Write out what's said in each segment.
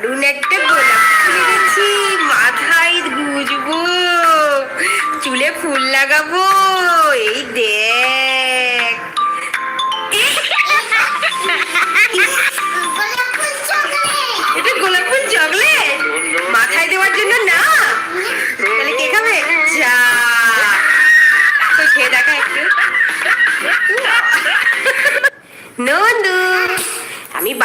দারুণ একটা গোলাপ ফুল এনেছি। মাথায় গুজবো। চুলে ফুল লাগাবো।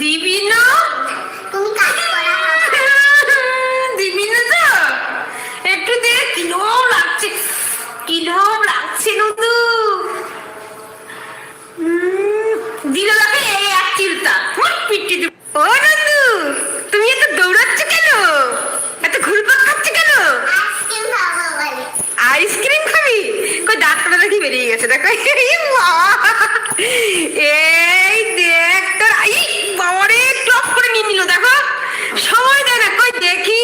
দিবি না। দিবি না তো? একটু দে কিলো লাগছে। কিলো লাগছে নন্দু উম, লাগে এই এক চিলতা পিটি ও নন্দু তুমি এত দৌড়াচ্ছ কেন? এত ঘুরপাক খাচ্ছ কেন? আইসক্রিম খাবি কই দাঁতটা দেখি বেরিয়ে গেছে দেখো। এই বাবা! এই দেখ তোর আই বাবারে টপ করে নিয়ে নিল দেখো সময় দেয় না কই দেখি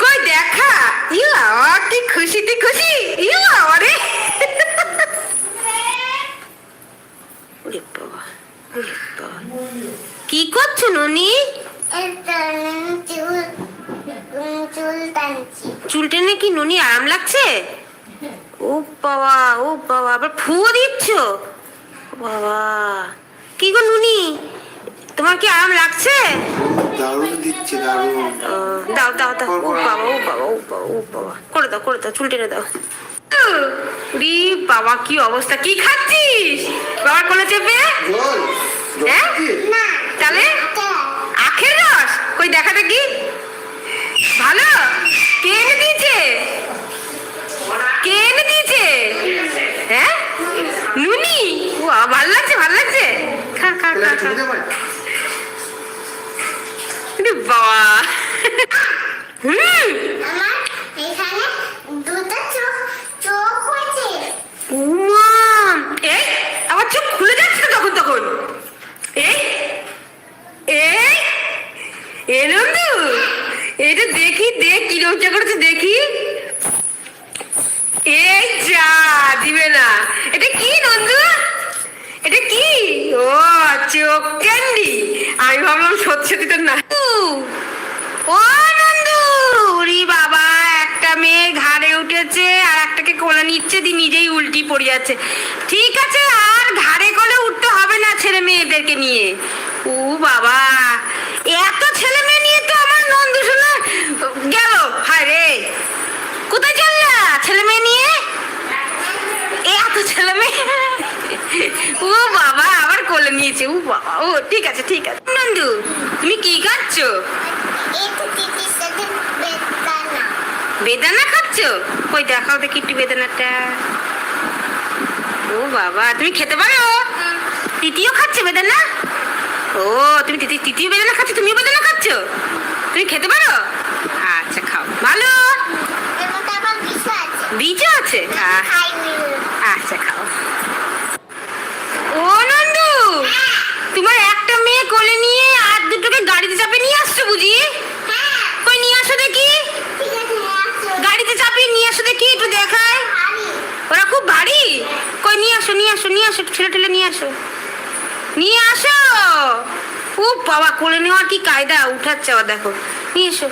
কই দেখা ইউ বাবা কি খুশি তুই খুশি ইউ বাবারে ওরে বাবা ওরে বাবা। কি করছ ননি চুল টেনে কি ননি আরাম লাগছে? ও বাবা ও বাবা আবার ফুয়ো দিচ্ছ? বাবা কি গো নুনি? তোমার কি আরাম লাগছে? দারুণ দিচ্ছে দারুণ। দাও দাও দাও ও বাবা ও বাবা ও বাবা ও বাবা। করে দাও করে দাও চুল টেনে দাও। রি বাবা কি অবস্থা? কি খাচ্ছিস? বাবার কোলে চেপে? হ্যাঁ? তাহলে আখের রস। কই দেখা দেখি। ভালো? কে এনে কে এনে দিয়েছে? হ্যাঁ? নুনি ভালো লাগছে ভালো লাগছে। খা খা খা খা। বাবা। হুম উমা এই আবার চোখ খুলে যাচ্ছে তো তখন তখন এই এই এ নন্দু এটা দেখি দেখ কি রোজা করেছে দেখি এই যা দিবে না এটা কি নন্দু এটা কি ও চোখ ক্যান্ডি আমি ভাবলাম সত্যি সত্যি তো না ও নন্দু ওরে বাবা একটা মেয়ে ঘাড়ে উঠেছে আর একটাকে কোলে নিচ্ছে দি নিজেই উল্টি পড়ে যাচ্ছে ঠিক আছে আর ঘাড়ে কোলে উঠতে হবে না ছেলে মেয়েদেরকে নিয়ে ও বাবা এত ছেলে মেয়ে নিয়ে তো আমার নন্দু শোনা গেল। হায় রে। কোথায় চললা ছেলে মেয়ে নিয়ে? এত ছেলে মেয়ে। ও বাবা আবার কোলে নিয়েছে। ও বাবা ও ঠিক আছে ঠিক আছে। নন্দু তুমি কি খাচ্ছ? বেদানা। খাচ্ছ? কই দেখাও দেখি একটু বেদানাটা। ও বাবা তুমি খেতে পারো? তৃতীয় খাচ্ছে বেদানা? ও, তুমি তৃতীয় তৃতীয় বেদানা খাচ্ছ? তুমিও বেদানা খাচ্ছ? তুমি খেতে পারো? আচ্ছা খাও। ভালো? বীজও আছে? আচ্ছা খাও। ও, নন্দু! তোমার একটা মেয়ে কোলে নিয়ে আর দুটোকে গাড়িতে চাপে নিয়ে আসছো বুঝি? কই, নিয়ে আসো দেখি। গাড়িতে চাপিয়ে নিয়ে আসো দেখি, একটু দেখায় ওরা খুব ভারী। কই, নিয়ে আসো নিয়ে আসো নিয়ে আসো ঠেলে ঠেলে নিয়ে আসো। ও বাবা, কোলে নেওয়ার কি কায়দা? উঠাচ্ছে আবার দেখো। নিয়ে এসো।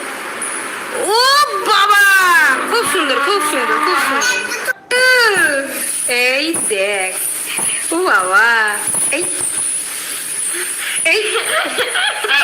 ও বাবা! খুব সুন্দর খুব সুন্দর খুব সুন্দর। এই দেখ, ও বাবা এই এই এই।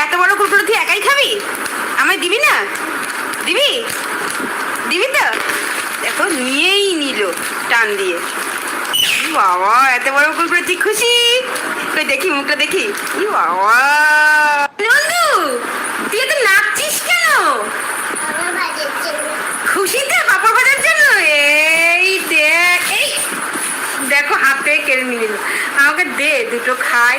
এত বড় কুকুর তুই একাই খাবি? আমায় দিবি না? দিবি? দিবি তো? দেখো, নিয়েই নিল টান দিয়ে। বাবা, এত বড় কুকুর তুই খুশি? কই দেখি, মুখটা দেখি। বাবা। তুই এত নাচছিস কেন? খুশিতে পাপড় ভাজার জন্য? এই দেখ, এই। দেখো, হাতে কেড়ে নিল। আমাকে দে, দুটো খাই।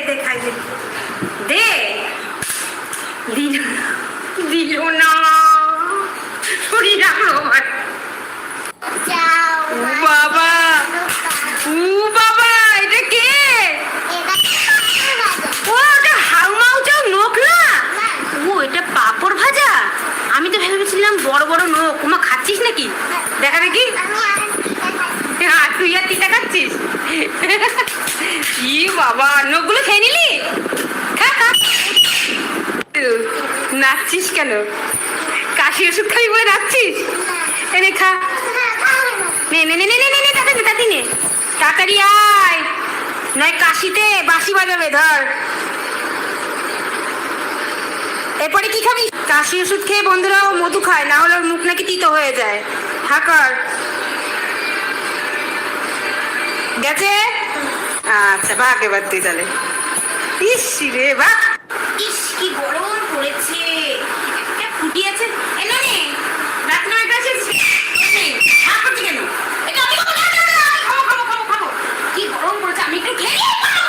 দে দে দে খাই দে দে দিল দিল না শরীর রাখল আমার ও বাবা ও বাবা এটা কে ও ওটা হাউমাউ চাও নোক না ও এটা পাপড় ভাজা আমি তো ভেবেছিলাম বড় বড় নোক ওমা খাচ্ছিস নাকি দেখা দেখি হ্যাঁ তুই আর তিতা খাচ্ছিস ই বাবা নোকগুলো খেয়ে নিলি খা খা নাচছিস কেন? কাশি ওষুধ খাবি বলে রাখছিস এনে খা। নে নে নে নে নে নে নে তাড়াতাড়ি তাড়াতাড়ি নে। তাড়াতাড়ি আয়। নয় কাশিতে বাঁশি বাজাবে, ধর। এরপরে কি খাবি? কাশি ওষুধ খেয়ে বন্ধুরা ও মধু খায়, না হলে ওর মুখ নাকি তিতো হয়ে যায়। হাকার গেছে? আচ্ছা ভাগ এবার তুই তাহলে। ইস রে বাহ amigo.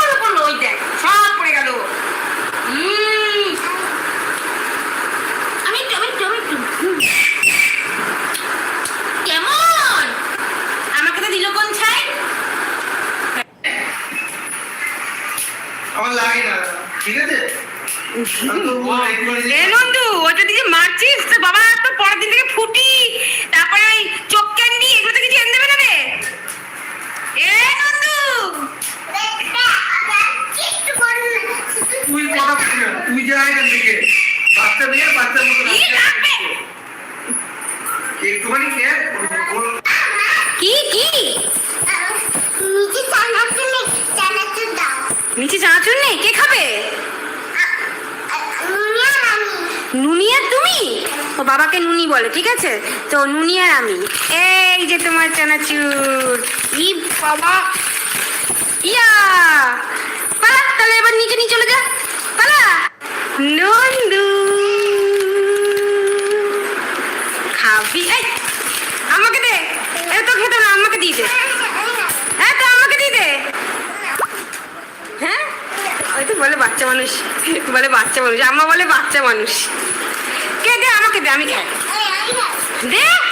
ও বাবাকে নুনি বলে, ঠিক আছে? তো নুনি আর আমি। এই যে তোমার চানাচুর। ই বাবা। ইয়া! পালা, তাহলে এবার নিচে নিয়ে চলে যা। পালা। নন্দু খাবি এই আমাকে দে এ তো খেতে না আমাকে দিয়ে দে হ্যাঁ তো আমাকে দিয়ে দে হ্যাঁ ওই তো বলে বাচ্চা মানুষ। বলে বাচ্চা মানুষ। আম্মা বলে বাচ্চা মানুষ। কে দে আমাকে দে আমি খাই। দে।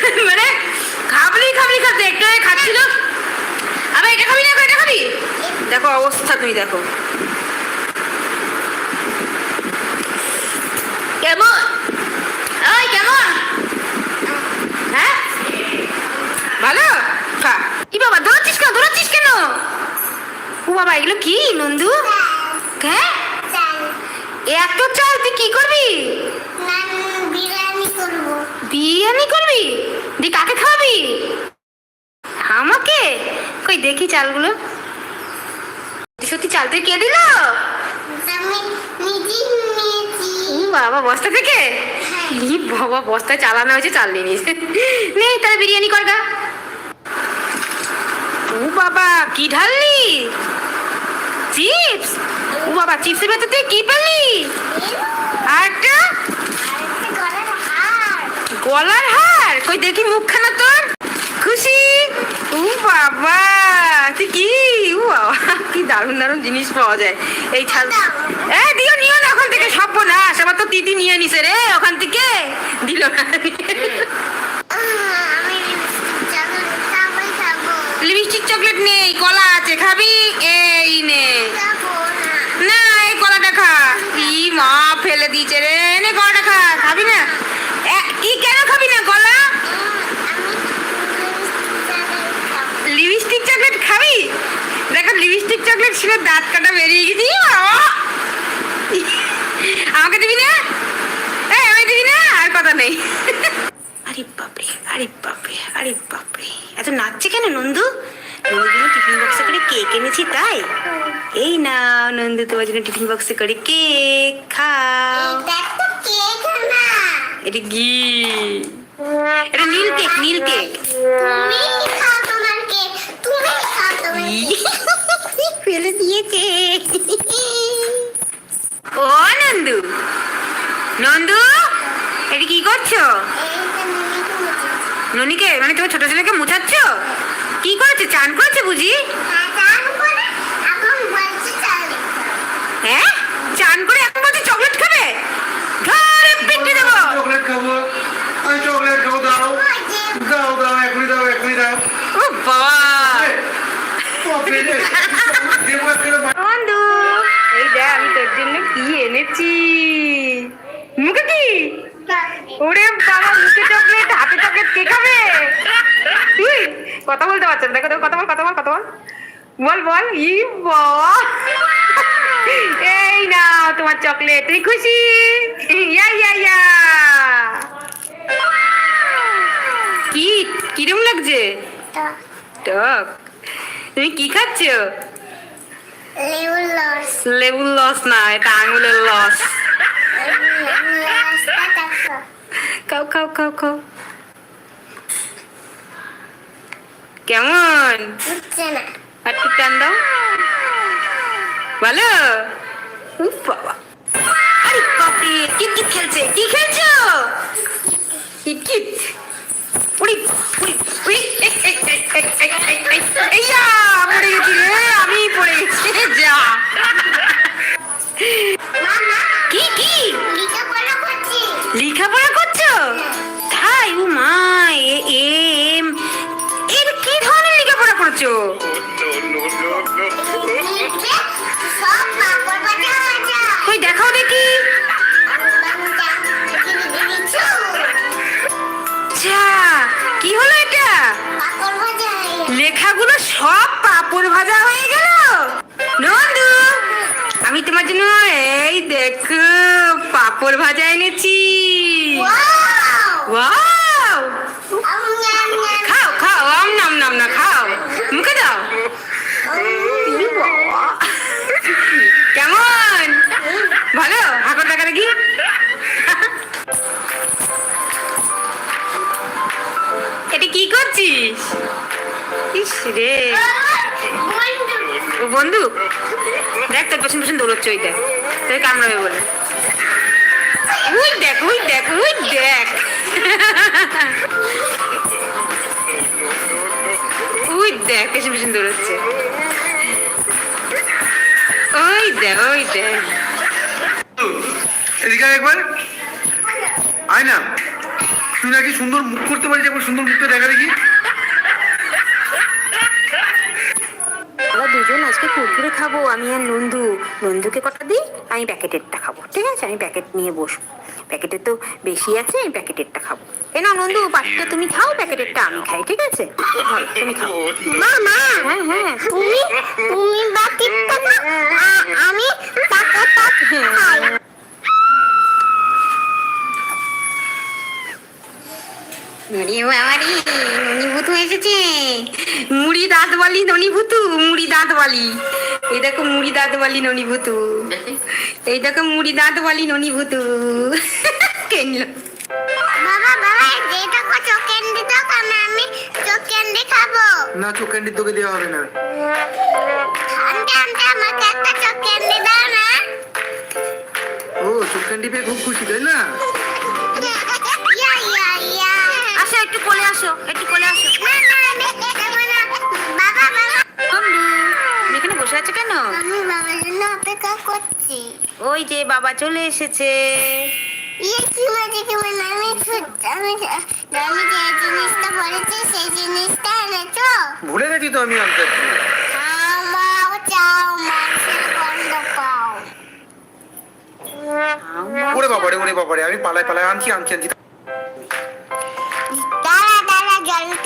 মানে খাবলি খাবলি খাতে একটু খাচ্ছিল। আবার এটা খাবি না এটা খাবি? দেখো অবস্থা তুমি দেখো। কেমন? ওই কেমন? হ্যাঁ? ভালো? খা। কি বাবা দৌড়াচ্ছিস কেন? দৌড়াচ্ছিস কেন? ও বাবা এগুলো কি নন্দু? হ্যাঁ? চাল। এত চাল তুই কি করব? বিরিয়ানি করবি? দি কাকে খাওয়াবি? আমাকে? কই দেখি চালগুলো। সত্যি চাল তুই কে দিল? বাবা বস্তা থেকে? ই বাবা বস্তায় চালানো হয়েছে চাল নিয়ে নিয়েছে। নেই তাহলে বিরিয়ানি কর গা। ও বাবা কি ঢাললি? চিপস? ও বাবা চিপসের ভেতর তুই কি পেলি? আর আরেকটা? গলার হার? কই, দেখি মুখখানা তোর? খুশি? ও বাবা, তুই কি? ও বাবা, কি দারুণ দারুণ জিনিস পাওয়া যায়। এই ছাল এ, দিও, নিও না, ওখান থেকে সব না সবার তো তিতি নিয়ে নিছে রে, ওখান থেকে। দিল না। লিপস্টিক চকলেট নেই, কলা আছে, খাবি? এই নে। না, এই কলাটা খা। ই মা, ফেলে দিয়েছে রে। নে, কলাটা খা, খাবি না? কি কেন খাবি না কলা লিপস্টিক চকলেট খাবি? দেখো লিপস্টিক চকলেট ছিল দাঁত কাটা বেরিয়ে গেছি। আমাকে দিবি না? এই আমি দিবি না? আর কথা নেই। আরে বাপরে আরে বাপরে আরে বাপরে। এত নাচছে কেন নন্দু? নন্দুর টিফিন বক্সে করে কেক এনেছি তাই। এই না নন্দু তোমার জন্য টিফিন বক্সে করে কেক খাও। দেখ কেক না এটা কি? এটা নীল কেক নীল কেক। ফেলে দিয়েছে। ও নন্দু। নন্দু এটা কি করছ? ননিকে মানে তোমার ছোট ছেলেকে মুছাচ্ছ? কি করেছে? চান করেছে বুঝি চান করে এখন বলছি চাল হ্যাঁ চান করে এখন বলছে চকলেট খাবে ধরে পিটে দেবো চকলেট খাব আমি চকলেট খাব দাও দাও দাও এখনই দাও এখনই দাও ও তোর জন্য কি এনেছি? মুখে কি? ওরে মুখে চকলেট, হাতে চকলেট, কে খাবে? তুই, কথা বলতে পারছেন দেখো দেখো, কথা বল কথা বল কথা বল। বল বল, ই বাবা। এই না তোমার চকলেট তুমি খুশি? ইয়া ইয়া ইয়া। কি, কিরম লাগছে? টক তুমি কি খাচ্ছ? লেবুর লস না এটা আঙুলের লস খাও খাও খাও খাও। কেমন? একটু টান দাও। ভালো? বাবা। আরে বাপরে কিট কিট খেলছে। কি খেলছো? কিট কিট ইয়া, পড়ে গেছি রে আমি পড়ে গেছি যা। কি কি? লেখাপড়া করছি। তাই ও মা এ এম এর কি ধরনের লেখাপড়া করছ? ভাজা হয়ে গেল? নন্দু আমি তোমার জন্য এই দেখো পাপড় ভাজা এনেছি। খাও খাও আম নাম নাম না খাও। মুখে দাও। কেমন? ভালো? হাকর টাকা দেখি। এটা কি করছিস? ইস রে। বন্ধু? দেখ, তোর পেছন পেছন দৌড়চ্ছে ওই দেখ। তোর কামড়াবে বলে। উই দেখ উই দেখ উই দেখ। উই দেখ, পেছন পেছন দৌড়চ্ছে। ওই দেখ ওই দেখ। এদিকে একবার। আয় না। তুই নাকি সুন্দর মুখ করতে পারিস, একবার সুন্দর মুখটা দেখা দেখি আমরা দুজন আজকে কুরকুরে খাব আমি আর নন্দু। নন্দুকে কটা দিই? আমি প্যাকেটেরটা খাব ঠিক আছে? আমি প্যাকেট নিয়ে বসবো। প্যাকেটে তো বেশি আছে আমি প্যাকেটেরটা খাব। এ না নন্দু পাখিটা তুমি খাও প্যাকেটেরটা আমি খাই ঠিক আছে? তুমি খাও। মা হ্যাঁ হ্যাঁ। তুমি তুমি বাকিটা আমি খাই ননি বাবারি ননি ভুতু এসেছে। মুড়ি দাঁত বালি ননি ভুতু মুড়ি দাঁত বালি এই দেখো মুড়ি দাঁত বালি ননি ভুতু এই দেখো মুড়ি দাঁত বালি ননি ভুতু কেনলো? বাবা বাবা যেটা কো চোখ ক্যান্ডি দাও কারণ আমি চোখ ক্যান্ডি খাব। না চোখ ক্যান্ডি তোকে দেওয়া হবে না। আনতে আনতে আমাকে একটা চোখ ক্যান্ডি দাও না। ও চোখ ক্যান্ডি পেয়ে খুব খুশি তাই না? একটু কোলে আসো একটু কোলে আসো। না না আমি খাব না বাবা বাবা বন্ধু তুমি এখানে বসে আছো কেন? আমি বাবার জন্য অপেক্ষা করছি ওই যে বাবা চলে এসেছে। ইয়ে কি মজা কি মজা আমি আমি আমি যে জিনিসটা বলেছি সেই জিনিসটা এনেছো ভুলে গেছি তো আমি আনতে। আমাও চাও মাছের গন্ধ পাও ওরে বাবারে ওরে বাবারে আমি পালায় পালায় আনছি আনছি আনছি।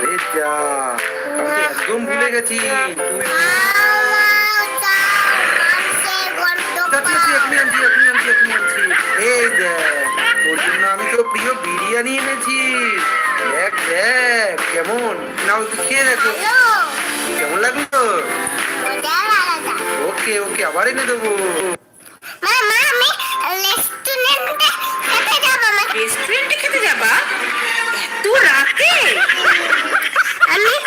আরে যা আমি তো একদম ভুলে গেছি। তুই এই দেখ তোর জন্য আমি তো প্রিয় বিরিয়ানি এনেছি। দেখ দেখ কেমন? নাও খেয়ে দেখো। কেমন লাগল? ওকে ওকে আবার এনে দেবো। মা মা আমি রেস্টুরেন্টে খেতে যাব? tú, Rafi. Dale,